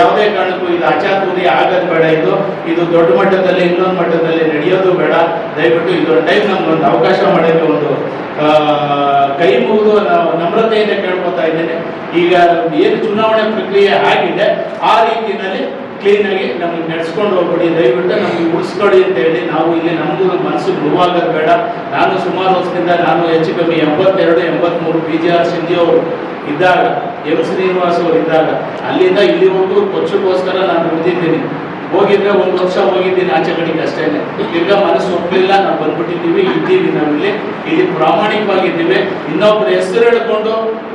ಯಾವುದೇ ಕಾರಣಕ್ಕೂ ಇದು ಅಚಾತುರ್ಯ ಆಗೋದು ಬೇಡ. ಇದು ಇದು ದೊಡ್ಡ ಮಟ್ಟದಲ್ಲಿ, ಇನ್ನೊಂದು ಮಟ್ಟದಲ್ಲಿ ನಡೆಯೋದು ಬೇಡ. ದಯವಿಟ್ಟು ಇದೊಂದು ಟೈಮ್ ನಮ್ಗೊಂದು ಅವಕಾಶ ಮಾಡೋಕ್ಕೆ ಒಂದು ಕೈ ಮುಗಿದು ನಮ್ರತೆಯಿಂದ ಕೇಳ್ಕೊತಾ ಇದ್ದೇನೆ. ಈಗ ಏನು ಚುನಾವಣೆ ಪ್ರಕ್ರಿಯೆ ಆಗಿದೆ, ಆ ರೀತಿಯಲ್ಲಿ ಕ್ಲೀನಾಗಿ ನಮಗೆ ನಡೆಸ್ಕೊಂಡು ಹೋಗ್ಬಿಡಿ. ದಯವಿಟ್ಟು ನಮಗೆ ಉಳಿಸ್ಕೊಡಿ ಅಂತ ಹೇಳಿ ನಾವು ಇಲ್ಲಿ ನಮಗೂ ಮನಸ್ಸು ನೋವಾಗೋದು ಬೇಡ. ನಾನು ಸುಮಾರು ವರ್ಷದಿಂದ ನಾನು ಹೆಚ್ಚು ಕಮ್ಮಿ ಎಂಬತ್ತೆರಡು, ಎಂಬತ್ಮೂರು ಬಿ ಜಿ ಆರ್ ಸಿಂಧಿ ಅವರು ಇದ್ದಾಗ ಎಂ ಶ್ರೀನಿವಾಸ್ ಅವರು ಇದ್ದಾಗ, ಅಲ್ಲಿಂದ ಇಲ್ಲಿವರೆಗೂ ಕೊಚ್ಚಕ್ಕೋಸ್ಕರ ನಾನು ಬಂದಿದ್ದೀನಿ ಹೋಗಿದ್ರೆ ಒಂದು ವರ್ಷ ಹೋಗಿದ್ದೀನಿ ಆಚೆ ಕಡೆಗೆ ಅಷ್ಟೇ. ಈಗ ಮನಸ್ಸು ಒಪ್ಪಲಿಲ್ಲ ನಾವು ಬಂದ್ಬಿಟ್ಟಿದ್ದೀವಿ, ಇದ್ದೀವಿ ನಾವಿಲ್ಲಿ ಇಲ್ಲಿ. ಪ್ರಾಮಾಣಿಕವಾಗಿದ್ದೀವಿ. ಇನ್ನೊಬ್ಬರ ಹೆಸರು ಹೇಳ್ಕೊಂಡು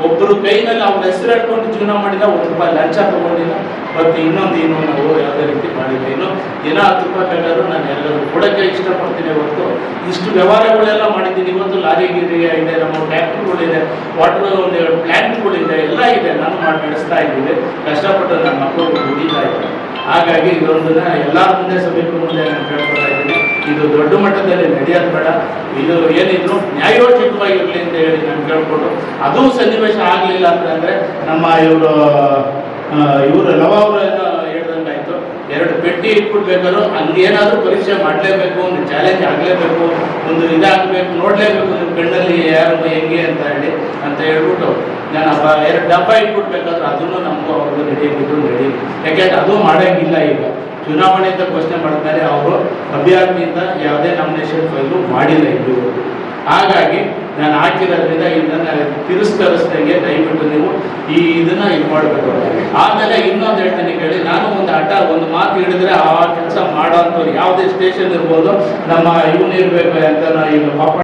ಒಬ್ಬರು ಕೈನಲ್ಲಿ ಅವ್ರ ಹೆಸರು ಹೇಳ್ಕೊಂಡು ಜೀವನ ಮಾಡಿದ ಒಂದು ರೂಪಾಯಿ ಲಂಚ ತಗೊಂಡಿಲ್ಲ. ಬಟ್ ಇನ್ನೊಂದು ಏನು ನಾವು ಯಾವುದೇ ರೀತಿ ಮಾಡಿಲ್ಲ. ಇನ್ನು ದಿನ ಹತ್ತು ರೂಪಾಯಿ ಬೇಕಾದ್ರೂ ನಾನು ಎಲ್ಲರೂ ಕೊಡೋಕ್ಕೆ ಇಷ್ಟಪಡ್ತೀನಿ ಹೊರತು. ಇಷ್ಟು ವ್ಯವಹಾರಗಳೆಲ್ಲ ಮಾಡಿದ್ದೀನಿ. ಇವತ್ತು ಲಾರಿ, ಗೀರಿ ಇದೆ ನಮ್ಮ ಟ್ಯಾಕ್ಟ್ರಿಗಳಿದೆ ವಾಟರ್ ಪ್ಲ್ಯಾಂಟ್ಗಳಿದೆ ಎಲ್ಲ ಇದೆ ನಾನು ಮಾಡಿ ನಡೆಸ್ತಾ ಇದ್ದೀನಿ. ಕಷ್ಟಪಟ್ಟು ನನ್ನ ಮಕ್ಕಳು ದುಡಿತಾ ಇದ್ದಾರೆ. ಹಾಗಾಗಿ ಇದೊಂದನ್ನ ಎಲ್ಲ ಮುಂದೆ ಸಮೀಪ ಮುಂದೆ ನಾನು ಕೇಳ್ಕೊಳ್ತಾ ಇದ್ದೀನಿ. ಇದು ದೊಡ್ಡ ಮಟ್ಟದಲ್ಲಿ ನಡೆಯೋದು ಬೇಡ. ಇದು ಏನಿದ್ರು ನ್ಯಾಯೋಚಿತವಾಗಿರಲಿ ಅಂತ ಹೇಳಿ ನಾನು ಕೇಳ್ಕೊಂಡು. ಅದು ಸನ್ನಿವೇಶ ಆಗಲಿಲ್ಲ ಅಂತಂದರೆ ನಮ್ಮ ಇವರು ಇವರು ಲವ ಹೇಳ್ದಂಗೆ ಆಯಿತು. ಎರಡು ಪೆಟ್ಟಿ ಇಟ್ಬಿಡ್ಬೇಕಾದ್ರು ಏನಾದರೂ ಪರೀಕ್ಷೆ ಮಾಡಲೇಬೇಕು, ಒಂದು ಚಾಲೆಂಜ್ ಆಗಲೇಬೇಕು, ಒಂದು ಇದಾಗಬೇಕು, ನೋಡಲೇಬೇಕು ಕಣ್ಣಲ್ಲಿ ಯಾರು ಹೆಂಗೆ ಅಂತ ಹೇಳಿ ಅಂತ ಹೇಳ್ಬಿಟ್ಟು ನಾನು ಹಬ್ಬ ಎರಡು ಡಬ್ಬ ಇಟ್ಬಿಡ್ಬೇಕಾದ್ರೆ ಅದನ್ನು ನಮಗೂ ಅವ್ರಿಗೂ ನಡೆಯಬೇಕು ರೆಡಿ ಯಾಕೆಂದ್ರೆ ಅದು ಮಾಡೋಂಗಿಲ್ಲ ಈಗ. ಚುನಾವಣೆ ಅಂತ ಘೋಷಣೆ ಮಾಡ್ತಾರೆ, ಅವರು ಅಭ್ಯರ್ಥಿಯಿಂದ ಯಾವುದೇ ನಾಮಿನೇಷನ್ ಫೈಲು ಮಾಡಿಲ್ಲ ಇದು ಹಾಗಾಗಿ ನಾನು ಹಾಕಿರೋದ್ರಿಂದ ಇದನ್ನ ತಿರಸ್ಕರಿಸ್ದಂಗೆ ದಯವಿಟ್ಟು ನೀವು ಈ ಇದನ್ನ ಇದು ಮಾಡಬೇಕು. ಆಮೇಲೆ ಇನ್ನೊಂದು ಹೇಳ್ತೀನಿ ಕೇಳಿ, ನಾನು ಒಂದು ಹಠ ಒಂದು ಮಾತು ಹೇಳಿದ್ರೆ ಆ ಕೆಲಸ ಮಾಡೋ ಯಾವುದೇ ಸ್ಟೇಷನ್ ಇರ್ಬೋದು, ನಮ್ಮ ಇವನು ಇರಬೇಕು ಅಂತ ನಾನು ಈಗ ಪಾಪ